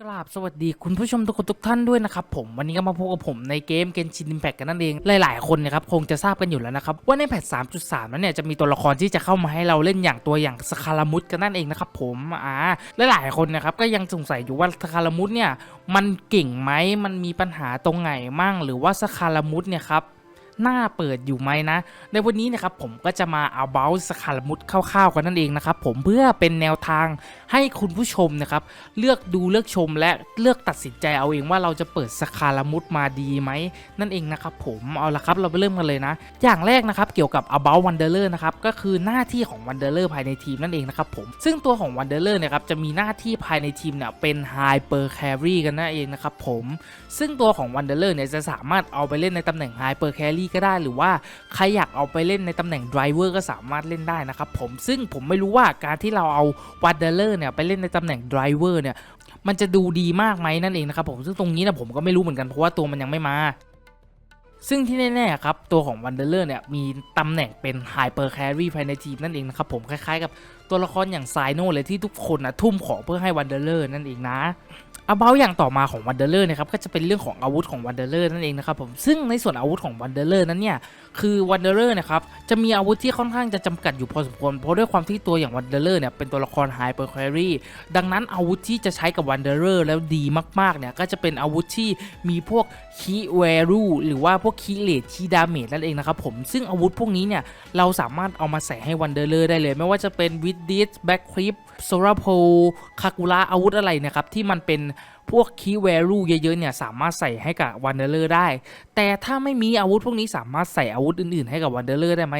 กราบสวัสดีคุณผู้ชมทุกคนทุกท่านด้วยนะครับผมวันนี้ก็มาพบกับผมในเกมเกนชิน i ิมแพกกันนั่นเอง หลาย ๆ คนนะครับคงจะทราบกันอยู่แล้วนะครับ ว่าในแพท 3.3 นั้นเนี่ยจะมีตัวละครที่จะเข้ามาให้เราเล่นอย่างตัวอย่างสคารามุตกันนั่นเองนะครับผมอ่าหลาย ๆ คนนะครับก็ยังสงสัยอยู่ว่าสคารามุตเนี่ยมันเก่งไหมมันมีปัญหาตรงไหนมั่ง หรือว่าสคารามุตเนี่ยครับ หน้าเปิดอยู่ไหมนะ ในวันนี้นะครับผมก็จะมาเอาเบลสคารมุตคร่าวๆกันนั่นเองนะครับผมเพื่อเป็นแนวทางให้คุณผู้ชมนะครับเลือกดูเลือกชมและเลือกตัดสินใจเอาเองว่าเราจะเปิดสคารมุตมาดีไหมนั่นเองนะครับผมเอาละครับเราไปเริ่มกันเลยนะ อย่างแรกนะครับเกี่ยวกับ about wanderer นะครับก็คือหน้าที่ของ wanderer ภายในทีมนั่นเองนะครับผมซึ่งตัวของ wanderer เนี่ยครับจะมีหน้าที่ภายในทีมเนี่ยเป็น hyper carry กันนั่นเองนะครับผมซึ่งตัวของ wanderer เนี่ยจะสามารถเอาไปเล่นในตำแหน่ง hyper carry ก็ได้หรือว่าใครอยากเอาไปเล่นในตำแหน่ง driver ก็สามารถเล่นได้นะครับผมซึ่งผมไม่รู้ว่าการที่เราเอา wanderer เนี่ยไปเล่นในตำแหน่ง driver เนี่ยมันจะดูดีมากไหมนั่นเองนะครับผมซึ่งตรงนี้นะผมก็ไม่รู้เหมือนกันเพราะว่าตัวมันยังไม่มาซึ่งที่แน่ๆครับ ตัวของ Wanderer เนี่ย มีตำแหน่งเป็น Hyper Carry ภายในทีมนั่นเองนะครับผมคล้ายๆกับ ตัวละครอย่างไซโนเลยที่ทุกคนนะทุ่มของเพื่อให้ Wanderer นั่นเองนะอาเบาอย่างต่อมาของ Wanderer นะครับก็จะเป็นเรื่องของอาวุธของ Wanderer นั่นเองนะครับผมซึ่งในส่วนอาวุธของ Wanderer นั้นเนี่ยคือ Wanderer นะครับจะมีอาวุธที่ค่อนข้างจะจำกัดอยู่พอสมควรเพราะด้วยความที่ตัวอย่าง Wanderer เลอร์เนี่ยเป็นตัวละคร Hyper Carry ดังนั้นอาวุธที่จะใช้กับ Wanderer แล้วดีมากๆเนี่ยก็จะเป็นอาวุธที่มีพวกคีแวรูหรือว่าพวกคีเลดคีดาเมจนั่นเองนะครับผมซึ่งอาวุธพวกนี้เนี่ยเราสามารถเอามาใส่ให้ Wanderer ได้เลย ไม่ว่าจะเป็นวิดดิสแบ็คคลิป โซราโพคากุระอาวุธอะไรนะครับ ที่มันเป็นพวกคีย์แวรูเยอะๆเนี่ยสามารถใส่ให้กับ Wanderer ได้ แต่ถ้าไม่มีอาวุธพวกนี้สามารถใส่อาวุธอื่นๆให้กับ Wanderer ได้ไหม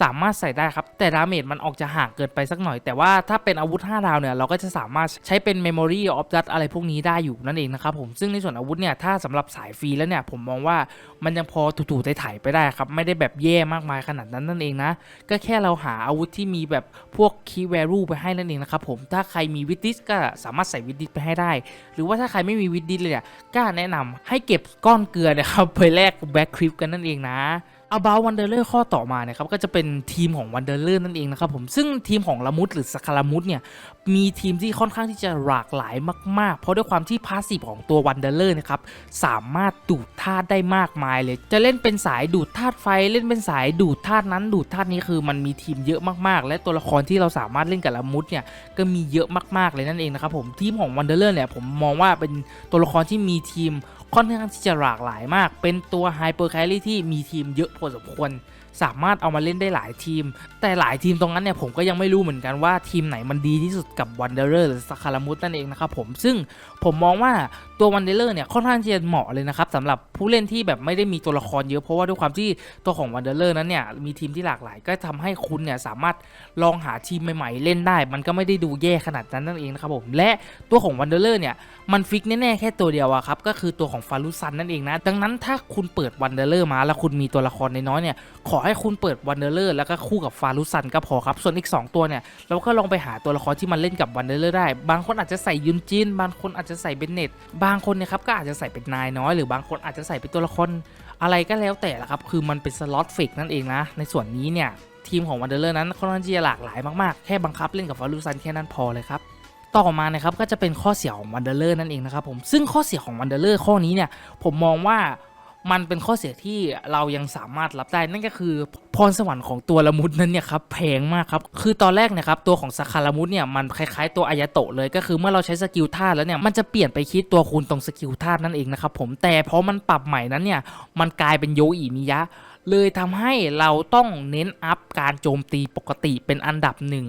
สามารถใส่ได้ครับ แต่ดาเมจมันออกจะห่างเกินไปสักหน่อย แต่ว่าถ้าเป็นอาวุธ 5 ดาวเนี่ยเราก็จะสามารถใช้เป็น Memory of That อะไรพวกนี้ได้อยู่นั่นเองนะครับผมซึ่งในส่วนอาวุธเนี่ยถ้าสำหรับสายฟรีแล้วเนี่ยผมมองว่ามันยังพอถูๆไถ่ไปได้ครับไม่ได้แบบแย่มากมายขนาดนั้นนั่นเองนะก็แค่เราหาอาวุธที่มีแบบพวก Key Value ไปให้นั่นเองนะครับผม ถ้าใครมีวิดิสก็สามารถใส่วิดิสไปให้ได้ หรือว่าถ้าใครไม่มีวิดิสเลยเนี่ยก็แนะนำให้เก็บก้อนเกลือนะครับไปแลกแบ็คคลิปกันนั่นเองนะ About Wanderer ข้อต่อมานะครับก็จะเป็นทีมของ Wanderer นั่นเองนะครับผมซึ่งทีมของละมุดหรือสคารามุดเนี่ยมีทีมที่ค่อนข้างที่จะหลากหลายมาก ๆ เพราะด้วยความที่พาสซีฟของตัว Wanderer นะครับสามารถดูดธาตุได้มากมายเลย จะเล่นเป็นสายดูดธาตุไฟ เล่นเป็นสายดูดธาตุนั้นดูดธาตุนี้คือมันมีทีมเยอะมากๆ และตัวละครที่เราสามารถเล่นกับละมุดเนี่ยก็มีเยอะมากๆเลยนั่นเองนะครับผมทีมของ Wanderer เนี่ยผมมองว่าเป็นตัวละครที่มีทีมค่อนข้างที่จะหลากหลายมาก เป็นตัวไฮเปอร์แคลรี่ที่มีทีมเยอะพอสมควร สามารถเอามาเล่นได้หลายทีม แต่หลายทีมตรงนั้นเนี่ยผมก็ยังไม่รู้เหมือนกันว่าทีมไหนมันดีที่สุดกับ Wanderer หรือสคารามุตนั่นเองนะครับผมซึ่งผมมองว่าตัว Wanderer เนี่ยค่อนข้างจะเหมาะเลยนะครับสำหรับผู้เล่นที่แบบไม่ได้มีตัวละครเยอะเพราะว่าด้วยความที่ตัวของ Wanderer นั้นเนี่ยมีทีมที่หลากหลาย ก็ทำให้คุณเนี่ยสามารถลองหาทีมใหม่ๆ เล่นได้ มันก็ไม่ได้ดูแย่ขนาดนั้นนั่นเองนะครับผมและตัวของ Wanderer เนี่ยมันฟิกแน่ๆแค่ตัวเดียวอะครับก็คือตัวของฟารุซันนั่นเองนะดังนั้นถ้าคุณเปิดวันเดอร์มาแล้วคุณมีตัวละครน้อยๆเนี่ยขอให้คุณเปิดวันเดอร์เลอร์แล้วก็คู่กับฟารุซันก็พอครับ ส่วนอีก 2 ตัวเนี่ยเราก็ลองไปหาตัวละครที่มันเล่นกับวันเดอร์เลอร์ได้ บางคนอาจจะใส่ยุนจินบางคนอาจจะใส่เบนเน็ตบางคนเนี่ยครับก็อาจจะใส่เป็นนายน้อย หรือบางคนอาจจะใส่เป็นตัวละครอะไรก็แล้วแต่ละครับคือมันเป็นสล็อตฟิกนั่นเองนะในส่วนนี้เนี่ยทีมของวันเดอร์เลอร์นั้นค่อนข้างที่จะหลากหลายมากๆแค่บังคับเล่นกับฟารุซันแค่นั้นพอเลยครับต่อมานะครับก็จะเป็นข้อเสียของวันเดอร์เลอร์นั่นเองนะครับผมซึ่งข้อเสียของวันเดอร์ข้อนี้เนี่ยผมมองว่า มันเป็นข้อเสียที่เรายังสามารถรับได้นั่นก็คือพรสวรรค์ของตัวละมุดนั้นเนี่ยครับแพงมากครับคือตอนแรกเนะครับตัวของสคารามุดเนี่ยมันคล้ายๆตัวอายาโตะเลยก็คือเมื่อเราใช้สกิลธาตุแล้วเนี่ยมันจะเปลี่ยนไปคิดตัวคูณตรงสกิลธาตุนั่นเองนะครับผมแต่พอมันปรับใหม่นั้นเนี่ยมันกลายเป็นโยอิมิยะ เลยทำให้เราต้องเน้นอัพการโจมตีปกติเป็นอันดับหนึ่ง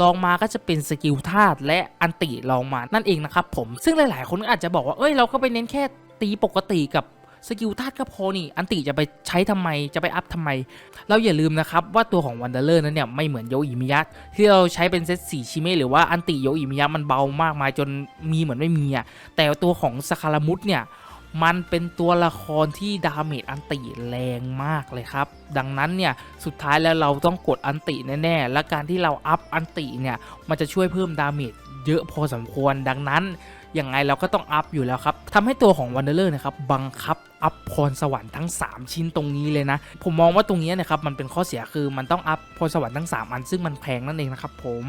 ลองมาก็จะเป็นสกิลธาตุและอันติลองมานั่นเองนะครับผมซึ่งหลายๆ คนอาจจะบอกว่าเอ้ยเราก็ไปเน้นแค่ตีปกติกับ สกิลธาตุก็พอนี่ อันติจะไปใช้ทำไมจะไปอัพทำไม เราอย่าลืมนะครับว่าตัวของวันเดอร์เลอร์นั้นเนี่ยไม่เหมือนโยอิมิยะที่เราใช้เป็นเซตสี่ชิเมะหรือว่าอันติโยอิมิยะมันเบามากมายจนมีเหมือนไม่มีอะแต่ตัวของสคารามุตเนี่ยมันเป็นตัวละครที่ดาเมจอันติแรงมากเลยครับ ดังนั้นเนี่ยสุดท้ายแล้วเราต้องกดอันติแน่ๆ และการที่เราอัพอันติเนี่ยมันจะช่วยเพิ่มดาเมจเยอะพอสมควรดังนั้น ยังไงเราก็ต้องอัพอยู่แล้วครับทำให้ตัวของวันเดอร์เลอร์นะครับบังคับอัพพรสวรรค์ทั้ง 3 ชิ้นตรงนี้เลยนะ ผมมองว่าตรงนี้นะครับมันเป็นข้อเสียคือมันต้องอัพพรสวรรค์ทั้ง 3 อันซึ่งมันแพงนั่นเองนะครับผม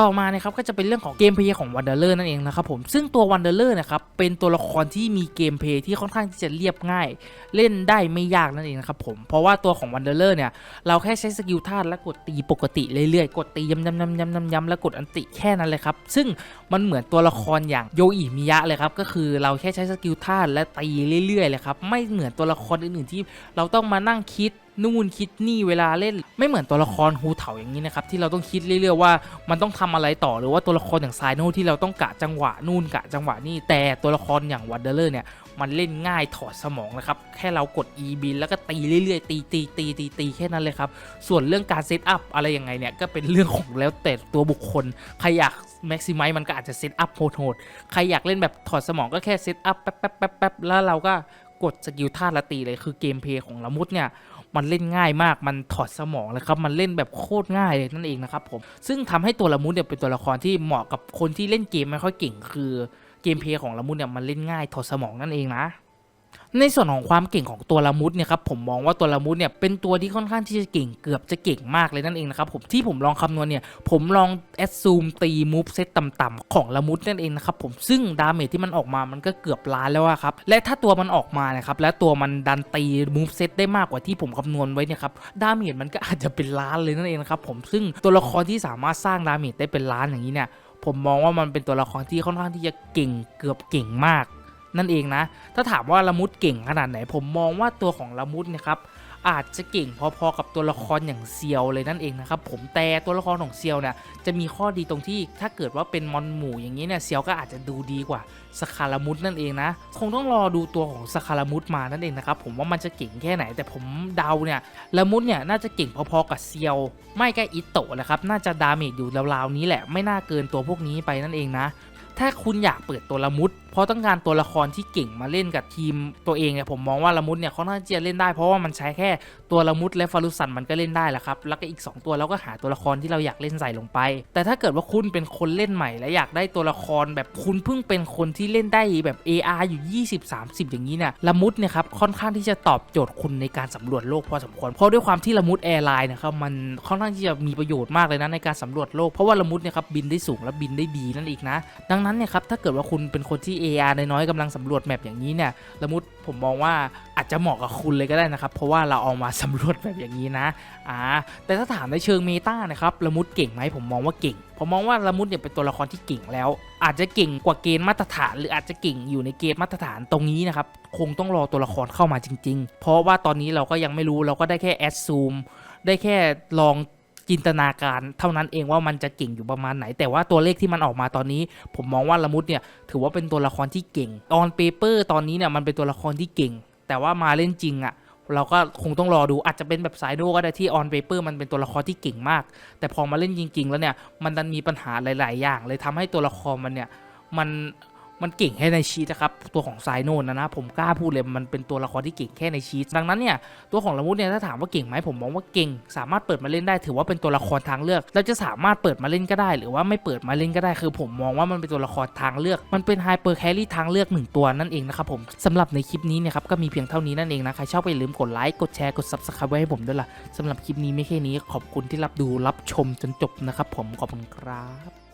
ต่อมานะครับก็จะเป็นเรื่องของเกมเพย์ของวันเดอร์เลอร์นั่นเองนะครับผมซึ่งตัววันเดอร์เลอร์นะครับเป็นตัวละครที่มีเกมเพย์ที่ค่อนข้างที่จะเรียบง่าย เล่นได้ไม่ยากนั่นเองนะครับผมเพราะว่าตัวของวันเดอร์เลอร์เนี่ยเราแค่ใช้สกิลธาตุและกดตีปกติเรื่อยๆ กดตีย้ำๆๆๆๆๆแล้วกดอันติแค่นั้นเลยครับซึ่งมันเหมือนตัวละครอย่างโยอิมิยะเลยครับก็คือเราแค่ใช้สกิลธาตุและตีเรื่อยๆเลยครับไม่เหมือนตัวละครอื่นๆที่เราต้องมานั่งคิด นู่นคิดนี่เวลาเล่น ไม่เหมือนตัวละครฮูเถาอย่างนี้นะครับที่เราต้องคิดเรื่อยๆว่ามันต้องทำอะไรต่อหรือว่าตัวละครอย่างไซโนที่เราต้องกะจังหวะนู่นกะจังหวะนี่แต่ตัวละครอย่างวันเดอร์เนี่ยมันเล่นง่ายถอดสมองนะครับ แค่เรากด e บินแล้วก็ตีเรื่อยๆ ตีตีตีตีตีแค่นั้นเลยครับ ส่วนเรื่องการเซตอัพอะไรยังไงเนี่ย ก็เป็นเรื่องของแล้วแต่ตัวบุคคล ใครอยากแม็กซิมัยมันก็อาจจะเซตอัพโหดๆ ใครอยากเล่นแบบถอดสมองก็แค่เซตอัพแป๊บแป๊บแป๊บแป๊บแล้วเราก็กดสกิลธาละตีเลยคือเกมเพลย์ของละมุดเนี่ย มันเล่นง่ายมากมันถอดสมองเลยครับมันเล่นแบบโคตรง่ายเลยนั่นเองนะครับผมซึ่งทำให้ตัวละมุดเนี่ยเป็นตัวละครที่เหมาะกับคนที่เล่นเกมไม่ค่อยเก่ง คือเกมเพลย์ของละมุดเนี่ยมันเล่นง่ายถอดสมองนั่นเองนะ ในส่วนของความเก่งของตัวละมุดเนี่ยครับผมมองว่าตัวละมุดเนี่ยเป็นตัวที่ค่อนข้างที่จะเก่งเกือบจะเก่งมากเลยนั่นเองนะครับผมที่ผมลองคำนวณเนี่ยผมลองแอดซูมตีมูฟเซตต่ำๆของละมุดนั่นเองนะครับผมซึ่งดาเมจที่มันออกมามันก็เกือบล้านแล้วครับและถ้าตัวมันออกมานะครับและตัวมันดันตีมูฟเซตได้มากกว่าที่ผมคำนวณไว้เนี่ยครับดาเมจมันก็อาจจะเป็นล้านเลยนั่นเองนะครับผมซึ่งตัวละครที่สามารถสร้างดาเมจได้เป็นล้านอย่างนี้เนี่ยผมมองว่ามันเป็นตัวละครที่ค่อนข้างที่จะเก่งเกือบเก่งมาก นั่นเองนะ ถ้าถามว่าละมุดเก่งขนาดไหน ผมมองว่าตัวของละมุดนะครับอาจจะเก่งพอๆกับตัวละครอย่างเซียวเลยนั่นเองนะครับผมแต่ตัวละครของเซียวเนี่ยจะมีข้อดีตรงที่ถ้าเกิดว่าเป็นมอนหมู่อย่างนี้เนี่ยเซียวก็อาจจะดูดีกว่าสคารามุดนั่นเองนะคงต้องรอดูตัวของสคารามุดมานั่นเองนะครับผมว่ามันจะเก่งแค่ไหน แต่ผมเดาเนี่ยละมุดเนี่ยน่าจะเก่งพอๆกับเซียว ไม่ก็อิโตะแหละครับน่าจะดาเมจอยู่ราวๆนี้แหละไม่น่าเกินตัวพวกนี้ไปนั่นเองนะ ถ้าคุณอยากเปิดตัวละมุด เพราะต้องการตัวละครที่เก่งมาเล่นกับทีมตัวเองเนี่ยผมมองว่าละมุดเนี่ยเขาน่าจะเล่นได้เพราะว่ามันใช้แค่ตัวละมุดและฟารุสันมันก็เล่นได้แหละครับ แล้วก็อีก 2 ตัวเราก็หาตัวละครที่เราอยากเล่นใส่ลงไป แต่ถ้าเกิดว่าคุณเป็นคนเล่นใหม่ และอยากได้ตัวละครแบบคุณเพิ่งเป็นคนที่เล่นได้แบบ AR อยู่ 20-30 อย่างนี้เนี่ยละมุดเนี่ยครับค่อนข้างที่จะตอบโจทย์คุณในการสำรวจโลกพอสมควรเพราะด้วยความที่ละมุดแอร์ไลน์นะครับมันค่อนข้างที่จะมีประโยชน์มากเลยนะในการสำรวจโลกเพราะว่าละมุดเนี่ยครับบินได้สูงและบินได้ดีนั่นเองนะดังนั้นเนี่ยครับถ้าเกิดว่าคุณเป็นคนที่ AR น้อยๆกำลังสำรวจแมปอย่างนี้เนี่ยละมุดผมมองว่าอาจจะเหมาะกับคุณเลยก็ได้นะครับ เพราะว่าเราเอามาสำรวจแบบอย่างนี้นะอ่าแต่ถ้าถามในเชิงเมตานะครับละมุดเก่งไหมผมมองว่าเก่งผมมองว่าละมุดเนี่ยเป็นตัวละครที่เก่งแล้ว อาจจะเก่งกว่าเกณฑ์มาตรฐาน หรืออาจจะเก่งอยู่ในเกณฑ์มาตรฐานตรงนี้นะครับคงต้องรอตัวละครเข้ามาจริง ๆ เพราะว่าตอนนี้เราก็ยังไม่รู้เราก็ได้แค่แอดซูมได้แค่ลอง จินตนาการเท่านั้นเองว่ามันจะเก่งอยู่ประมาณไหน แต่ว่าตัวเลขที่มันออกมาตอนนี้ ผมมองว่าละมุดเนี่ยถือว่าเป็นตัวละครที่เก่งตอนเปเปอร์ตอนนี้เนี่ยมันเป็นตัวละครที่เก่ง แต่ว่ามาเล่นจริงอะ่ะเราก็คงต้องรอดูอาจจะเป็นแบบสายโดก็ได้ที่ออนเปเปอร์มันเป็นตัวละครที่เก่งมาก แต่พอมาเล่นจริง ๆ แล้วเนี่ยมันดันมีปัญหาหลาย ๆ อย่าง เลยทำให้ตัวละครมันเนี่ยมัน มันเก่งแค่ในชีตนะครับตัวของไซโนนะนะผมกล้าพูดเลยมันเป็นตัวละครที่เก่งแค่ในชีตดังนั้นเนี่ยตัวของละมุดเนี่ยถ้าถามว่าเก่งไหมผมมองว่าเก่ง สามารถเปิดมาเล่นได้ ถือว่าเป็นตัวละครทางเลือก เราจะสามารถเปิดมาเล่นก็ได้ หรือว่าไม่เปิดมาเล่นก็ได้ คือผมมองว่ามันเป็นตัวละครทางเลือก มันเป็นไฮเปอร์แครี่ทางเลือกหนึ่งตัวนั่นเองนะครับผมสำหรับในคลิปนี้เนี่ยครับก็มีเพียงเท่านี้นั่นเองนะใครชอบก็อย่าลืมกดไลค์กดแชร์กด subscribe ไว้ให้ผมด้วยล่ะสำหรับคลิปนี้ไม่แค่นี้ขอบคุณที่รับดูรับชมจนจบนะครับผมขอบคุณครับ